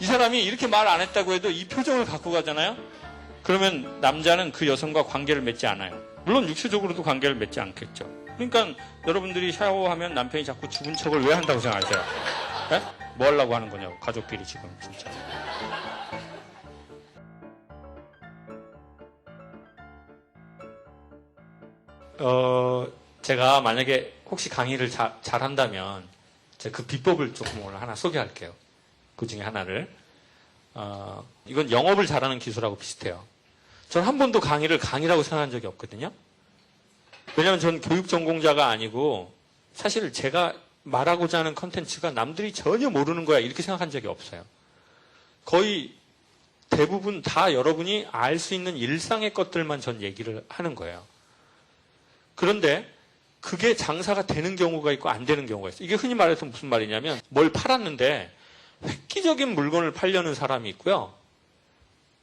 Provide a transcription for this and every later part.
이 사람이 이렇게 말 안 했다고 해도 이 표정을 갖고 가잖아요? 그러면 남자는 그 여성과 관계를 맺지 않아요. 물론 육체적으로도 관계를 맺지 않겠죠. 그러니까 여러분들이 샤워하면 남편이 자꾸 죽은 척을 왜 한다고 생각하세요? 예? 뭐 하려고 하는 거냐고, 가족끼리 지금, 진짜. 어, 제가 만약에 혹시 강의를 자- 잘한다면 제가 그 비법을 조금 오늘 하나 소개할게요. 그 중에 하나를. 어, 이건 영업을 잘하는 기술하고 비슷해요. 전 한 번도 강의를 강의라고 생각한 적이 없거든요. 왜냐하면 전 교육 전공자가 아니고 사실 제가 말하고자 하는 컨텐츠가 남들이 전혀 모르는 거야 이렇게 생각한 적이 없어요. 거의 대부분 다 여러분이 알 수 있는 일상의 것들만 전 얘기를 하는 거예요. 그런데 그게 장사가 되는 경우가 있고 안 되는 경우가 있어요. 이게 흔히 말해서 무슨 말이냐면 뭘 팔았는데 획기적인 물건을 팔려는 사람이 있고요.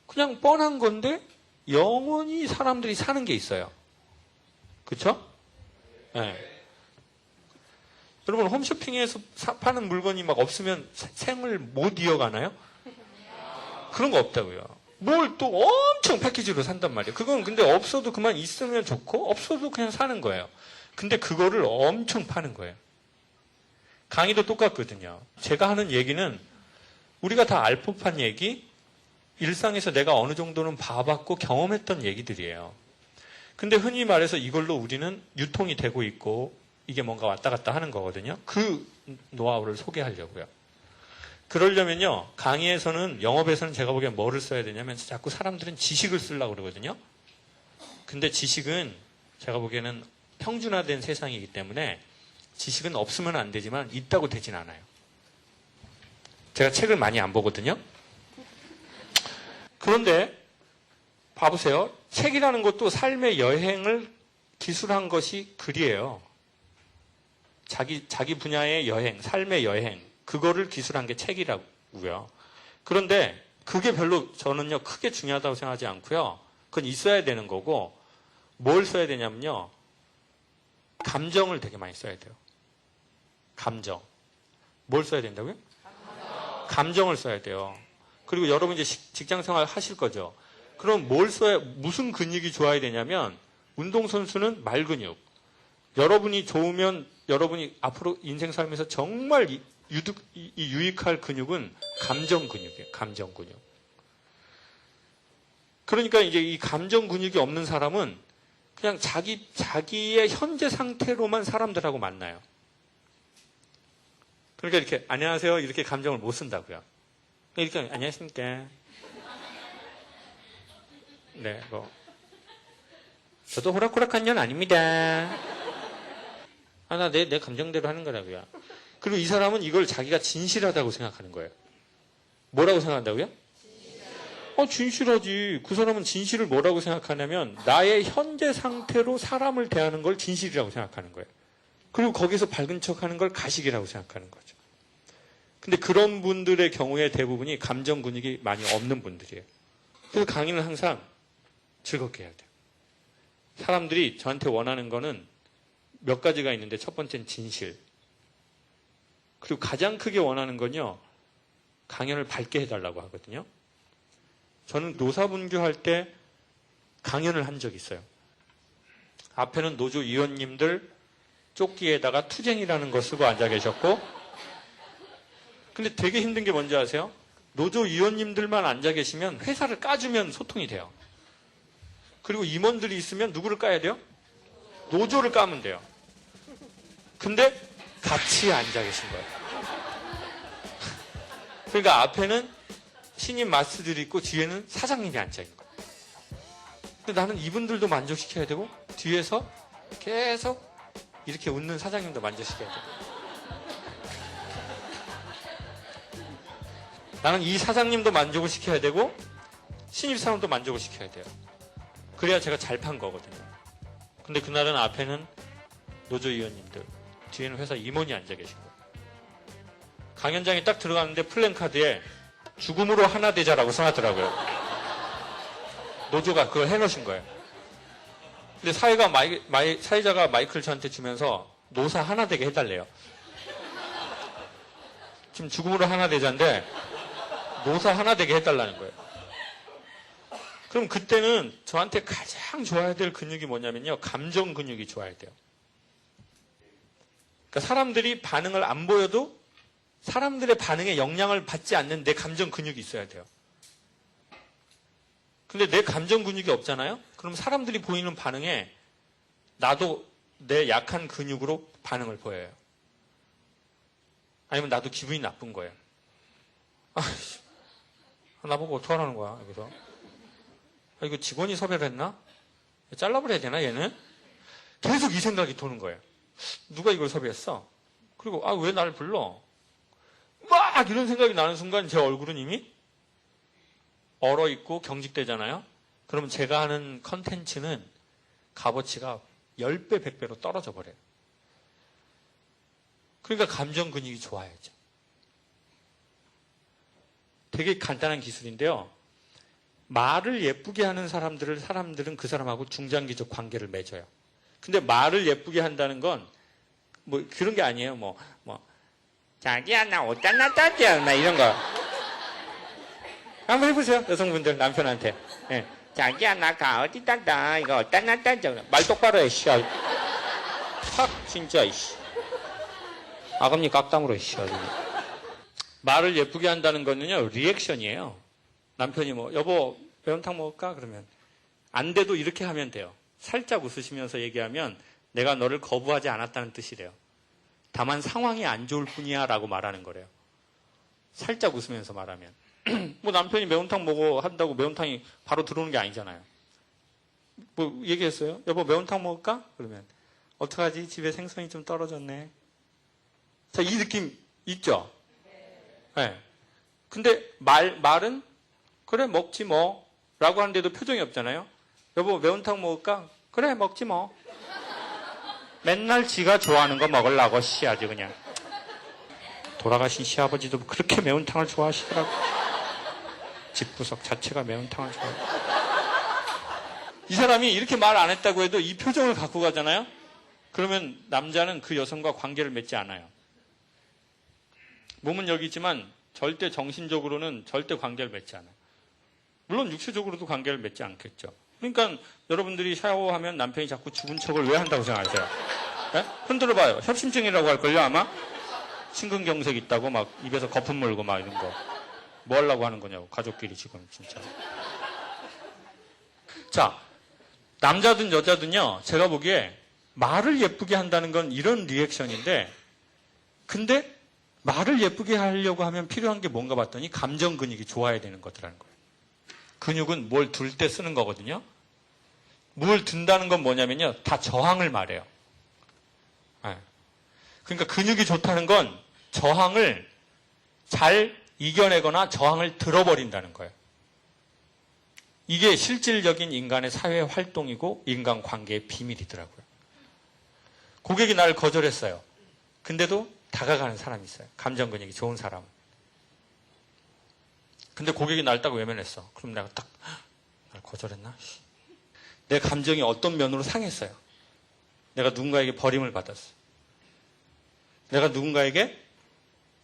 그냥 뻔한 건데 영원히 사람들이 사는 게 있어요. 그쵸? 예. 여러분 홈쇼핑에서 사- 파는 물건이 막 없으면 세- 생을 못 이어가나요? 그런 거 없다고요. 뭘 또 엄청 패키지로 산단 말이에요. 그건 근데 없어도 그만 있으면 좋고 없어도 그냥 사는 거예요. 근데 그거를 엄청 파는 거예요. 강의도 똑같거든요. 제가 하는 얘기는 우리가 다 알 법한 얘기, 일상에서 내가 어느 정도는 봐봤고 경험했던 얘기들이에요. 근데 흔히 말해서 이걸로 우리는 유통이 되고 있고 이게 뭔가 왔다 갔다 하는 거거든요. 그 노하우를 소개하려고요. 그러려면요, 강의에서는, 영업에서는 제가 보기엔 뭐를 써야 되냐면 자꾸 사람들은 지식을 쓰려고 그러거든요. 근데 지식은 제가 보기에는 평준화된 세상이기 때문에 지식은 없으면 안 되지만 있다고 되진 않아요. 제가 책을 많이 안 보거든요. 그런데 봐보세요. 책이라는 것도 삶의 여행을 기술한 것이 글이에요. 자기, 자기 분야의 여행, 삶의 여행, 그거를 기술한 게 책이라고요. 그런데 그게 별로 저는요, 크게 중요하다고 생각하지 않고요. 그건 있어야 되는 거고, 뭘 써야 되냐면요. 감정을 되게 많이 써야 돼요. 감정. 뭘 써야 된다고요? 감정 을 써야 돼요. 그리고 여러분 이제 식- 직장 생활 하실 거죠. 그럼 뭘 써야, 무슨 근육이 좋아야 되냐면, 운동 선수는 말 근육. 여러분이 좋으면 여러분이 앞으로 인생 살면서 정말 이- 유득, 유익할 근육은 감정 근육이에요. 감정 근육. 그러니까 이제 이 감정 근육이 없는 사람은 그냥 자기, 자기의 현재 상태로만 사람들하고 만나요. 그러니까 이렇게, 안녕하세요. 이렇게 감정을 못 쓴다고요. 이렇게, 안녕하십니까. 네, 뭐. 저도 호락호락한 년 아닙니다. 아, 나 내, 내 감정대로 하는 거라고요. 그리고 이 사람은 이걸 자기가 진실하다고 생각하는 거예요. 뭐라고 생각한다고요? 어, 진실하지. 그 사람은 진실을 뭐라고 생각하냐면, 나의 현재 상태로 사람을 대하는 걸 진실이라고 생각하는 거예요. 그리고 거기서 밝은 척 하는 걸 가식이라고 생각하는 거죠. 근데 그런 분들의 경우에 대부분이 감정 근육이 많이 없는 분들이에요. 그래서 강의는 항상 즐겁게 해야 돼요. 사람들이 저한테 원하는 거는 몇 가지가 있는데 첫 번째는 진실. 그리고 가장 크게 원하는 건요. 강연을 밝게 해달라고 하거든요. 저는 노사분규 할 때 강연을 한 적이 있어요. 앞에는 노조 위원님들 조끼에다가 투쟁이라는 거 쓰고 앉아 계셨고 근데 되게 힘든 게 뭔지 아세요? 노조 위원님들만 앉아 계시면 회사를 까주면 소통이 돼요. 그리고 임원들이 있으면 누구를 까야 돼요? 노조를 까면 돼요. 근데 같이 앉아 계신 거예요. 그러니까 앞에는 신임 마스들이 있고 뒤에는 사장님이 앉아 있는 거예요. 근데 나는 이분들도 만족시켜야 되고 뒤에서 계속 이렇게 웃는 사장님도 만족시켜야 돼요. 나는 이 사장님도 만족을 시켜야 되고 신입 사람도 만족을 시켜야 돼요. 그래야 제가 잘 판 거거든요. 근데 그날은 앞에는 노조위원님들, 뒤에는 회사 임원이 앉아 계신 거예요. 강연장에 딱 들어갔는데 플랜카드에 죽음으로 하나 되자라고 써놨더라고요. 노조가 그걸 해놓으신 거예요. 근데 사회가 마이, 마이, 사회자가 마이크를 저한테 주면서 노사 하나 되게 해달래요. 지금 죽음으로 하나 되자인데 노사 하나 되게 해달라는 거예요. 그럼 그때는 저한테 가장 좋아야 될 근육이 뭐냐면요. 감정 근육이 좋아야 돼요. 그러니까 사람들이 반응을 안 보여도 사람들의 반응에 영향을 받지 않는 내 감정 근육이 있어야 돼요. 근데 내 감정 근육이 없잖아요? 그럼 사람들이 보이는 반응에 나도 내 약한 근육으로 반응을 보여요. 아니면 나도 기분이 나쁜 거예요. 아이씨, 나보고 어떡하라는 거야, 여기서. 아, 이거 직원이 섭외를 했나? 잘라버려야 되나, 얘는? 계속 이 생각이 도는 거예요. 누가 이걸 섭외했어? 그리고, 아, 왜 나를 불러? 막 이런 생각이 나는 순간 제 얼굴은 이미 얼어 있고 경직되잖아요? 그러면 제가 하는 컨텐츠는 값어치가 10배, 100배로 떨어져 버려요. 그러니까 감정 근육이 좋아야죠. 되게 간단한 기술인데요. 말을 예쁘게 하는 사람들을 사람들은 그 사람하고 중장기적 관계를 맺어요. 근데 말을 예쁘게 한다는 건 뭐 그런 게 아니에요. 뭐 뭐 자기야 나 어디다 놨다 나 이런 거. 한번 해보세요 여성분들 남편한테. 예. 자기야 나가 어디다 놔 이거 어디다 놨다 말 똑바로 해 씨야. 탁 진짜 이씨. 아금니 깍담으로 씨 아주. 말을 예쁘게 한다는 거는요 리액션이에요. 남편이 뭐 여보 매운탕 먹을까 그러면 안 돼도 이렇게 하면 돼요. 살짝 웃으시면서 얘기하면 내가 너를 거부하지 않았다는 뜻이래요. 다만 상황이 안 좋을 뿐이야 라고 말하는 거래요. 살짝 웃으면서 말하면 뭐 남편이 매운탕 먹어 한다고 매운탕이 바로 들어오는 게 아니잖아요. 뭐 얘기했어요. 여보 매운탕 먹을까? 그러면 어떡하지? 집에 생선이 좀 떨어졌네. 자, 이 느낌 있죠? 네. 근데 말, 말은 그래 먹지 뭐 라고 하는데도 표정이 없잖아요. 여보 매운탕 먹을까? 그래 먹지 뭐. 맨날 지가 좋아하는 거 먹으려고 씨 아주 그냥. 돌아가신 시아버지도 그렇게 매운탕을 좋아하시더라고. 집 구석 자체가 매운탕을 좋아해. 이 사람이 이렇게 말 안 했다고 해도 이 표정을 갖고 가잖아요. 그러면 남자는 그 여성과 관계를 맺지 않아요. 몸은 여기 있지만 절대 정신적으로는 절대 관계를 맺지 않아요. 물론 육체적으로도 관계를 맺지 않겠죠. 그러니까 여러분들이 샤워하면 남편이 자꾸 죽은 척을 왜 한다고 생각하세요? 예? 흔들어봐요. 협심증이라고 할걸요, 아마? 심근경색 있다고 막 입에서 거품 물고 막 이런 거. 뭐 하려고 하는 거냐고, 가족끼리 지금 진짜. 자, 남자든 여자든요, 제가 보기에 말을 예쁘게 한다는 건 이런 리액션인데, 근데 말을 예쁘게 하려고 하면 필요한 게 뭔가 봤더니 감정 근육이 좋아야 되는 것이라는 거예요. 근육은 뭘 둘 때 쓰는 거거든요. 뭘 든다는 건 뭐냐면요. 다 저항을 말해요. 예. 그러니까 근육이 좋다는 건 저항을 잘 이겨내거나 저항을 들어버린다는 거예요. 이게 실질적인 인간의 사회 활동이고 인간 관계의 비밀이더라고요. 고객이 나를 거절했어요. 근데도 다가가는 사람이 있어요. 감정 근육이 좋은 사람. 근데 고객이 날딱 외면했어. 그럼 내가 딱, 날 거절했나? 씨. 내 감정이 어떤 면으로 상했어요. 내가 누군가에게 버림을 받았어. 내가 누군가에게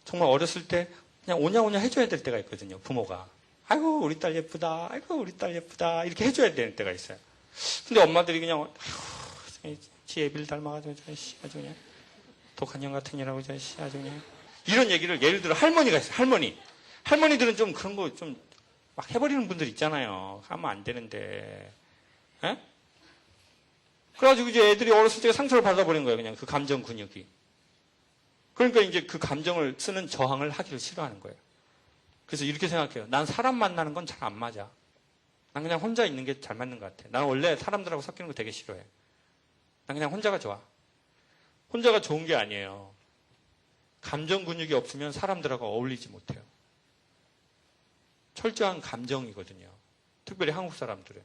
정말 어렸을 때 그냥 오냐오냐 해줘야 될 때가 있거든요. 부모가. 아이고, 우리 딸 예쁘다. 아이고, 우리 딸 예쁘다. 이렇게 해줘야 되는 때가 있어요. 근데 엄마들이 그냥, 아이고, 지 애비를 닮아가지고, 저 씨, 아주 그냥. 독한 년 같은 저 씨, 아주 그냥. 이런 얘기를 예를 들어 할머니가 있어요. 할머니. 할머니들은 좀 그런 거 좀 막 해버리는 분들 있잖아요. 하면 안 되는데. 에? 그래가지고 이제 애들이 어렸을 때 상처를 받아버린 거예요. 그냥 그 감정 근육이. 그러니까 이제 그 감정을 쓰는 저항을 하기를 싫어하는 거예요. 그래서 이렇게 생각해요. 난 사람 만나는 건 잘 안 맞아. 난 그냥 혼자 있는 게 잘 맞는 것 같아. 난 원래 사람들하고 섞이는 거 되게 싫어해. 난 그냥 혼자가 좋아. 혼자가 좋은 게 아니에요. 감정 근육이 없으면 사람들하고 어울리지 못해요. 철저한 감정이거든요. 특별히 한국 사람들은.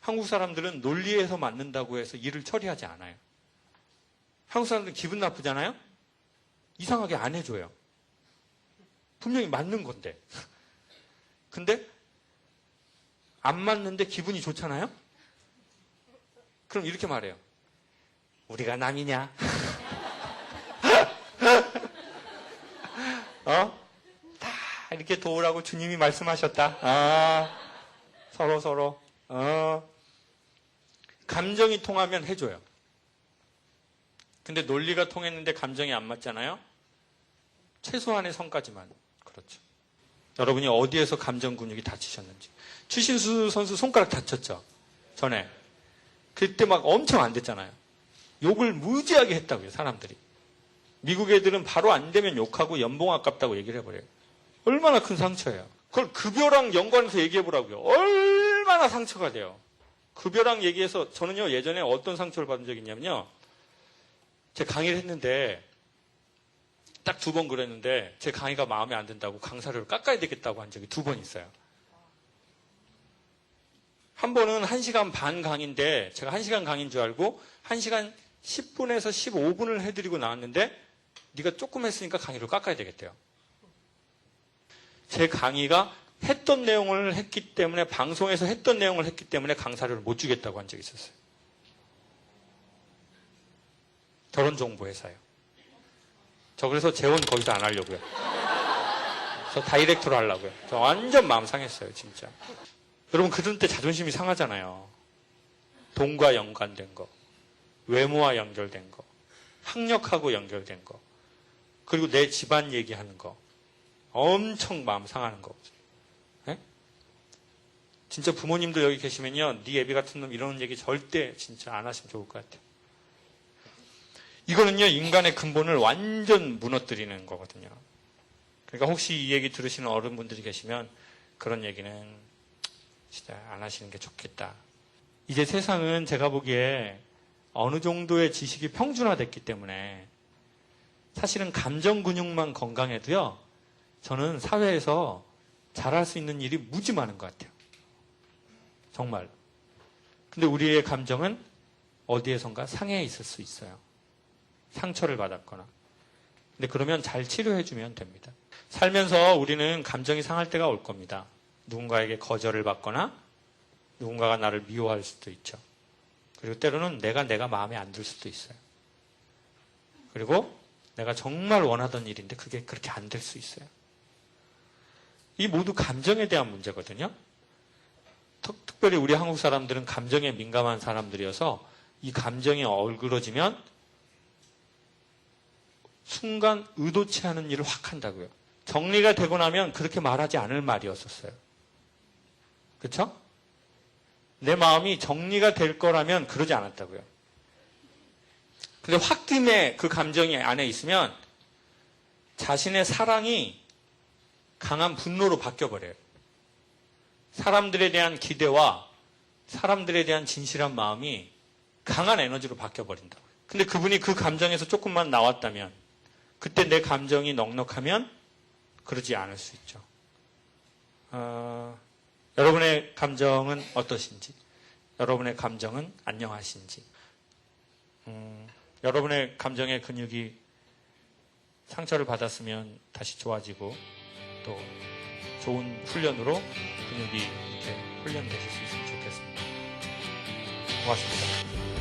한국 사람들은 논리에서 맞는다고 해서 일을 처리하지 않아요. 한국 사람들은 기분 나쁘잖아요? 이상하게 안 해줘요. 분명히 맞는 건데. 근데 안 맞는데 기분이 좋잖아요? 그럼 이렇게 말해요. 우리가 남이냐? 어? 다 이렇게 도우라고 주님이 말씀하셨다. 아, 서로 서로. 어. 감정이 통하면 해줘요. 근데 논리가 통했는데 감정이 안 맞잖아요? 최소한의 성까지만. 그렇죠. 여러분이 어디에서 감정 근육이 다치셨는지. 추신수 선수 손가락 다쳤죠? 전에. 그때 막 엄청 안 됐잖아요. 욕을 무지하게 했다고요, 사람들이. 미국 애들은 바로 안 되면 욕하고 연봉 아깝다고 얘기를 해버려요. 얼마나 큰 상처예요. 그걸 급여랑 연관해서 얘기해보라고요. 얼마나 상처가 돼요. 급여랑 얘기해서 저는요, 예전에 어떤 상처를 받은 적이 있냐면요. 제 강의를 했는데, 딱 두 번 그랬는데, 제 강의가 마음에 안 든다고 강사료를 깎아야 되겠다고 한 적이 두 번 있어요. 한 번은 1시간 반 강의인데 제가 1시간 강의인 줄 알고 1시간 10분에서 15분을 해드리고 나왔는데 네가 조금 했으니까 강의를 깎아야 되겠대요. 제 강의가 했던 내용을 했기 때문에 방송에서 했던 내용을 했기 때문에 강사료를 못 주겠다고 한 적이 있었어요. 결혼정보회사요. 저 그래서 재혼 거기서 안 하려고요. 저 다이렉트로 하려고요. 저 완전 마음 상했어요, 진짜. 여러분 그런 때 자존심이 상하잖아요. 돈과 연관된 거, 외모와 연결된 거, 학력하고 연결된 거, 그리고 내 집안 얘기하는 거, 엄청 마음 상하는 거. 예? 진짜 부모님도 여기 계시면요, 네 애비 같은 놈 이러는 얘기 절대 진짜 안 하시면 좋을 것 같아요. 이거는요 인간의 근본을 완전 무너뜨리는 거거든요. 그러니까 혹시 이 얘기 들으시는 어른분들이 계시면 그런 얘기는 진짜 안 하시는 게 좋겠다. 이제 세상은 제가 보기에 어느 정도의 지식이 평준화됐기 때문에 사실은 감정 근육만 건강해도요, 저는 사회에서 잘할 수 있는 일이 무지 많은 것 같아요. 정말. 근데 우리의 감정은 어디에선가 상해 있을 수 있어요. 상처를 받았거나. 근데 그러면 잘 치료해주면 됩니다. 살면서 우리는 감정이 상할 때가 올 겁니다. 누군가에게 거절을 받거나 누군가가 나를 미워할 수도 있죠. 그리고 때로는 내가 내가 마음에 안 들 수도 있어요. 그리고 내가 정말 원하던 일인데 그게 그렇게 안 될 수 있어요. 이 모두 감정에 대한 문제거든요. 특, 특별히 우리 한국 사람들은 감정에 민감한 사람들이어서 이 감정이 얼그러지면 순간 의도치 않은 일을 확 한다고요. 정리가 되고 나면 그렇게 말하지 않을 말이었었어요. 그쵸? 내 마음이 정리가 될 거라면 그러지 않았다고요. 근데 확 뜸에 그 감정이 안에 있으면 자신의 사랑이 강한 분노로 바뀌어버려요. 사람들에 대한 기대와 사람들에 대한 진실한 마음이 강한 에너지로 바뀌어버린다고요. 근데 그분이 그 감정에서 조금만 나왔다면 그때 내 감정이 넉넉하면 그러지 않을 수 있죠. 어, 여러분의 감정은 어떠신지, 여러분의 감정은 안녕하신지, 음, 여러분의 감정의 근육이 상처를 받았으면 다시 좋아지고 또 좋은 훈련으로 근육이 이렇게 훈련되실 수 있으면 좋겠습니다. 고맙습니다.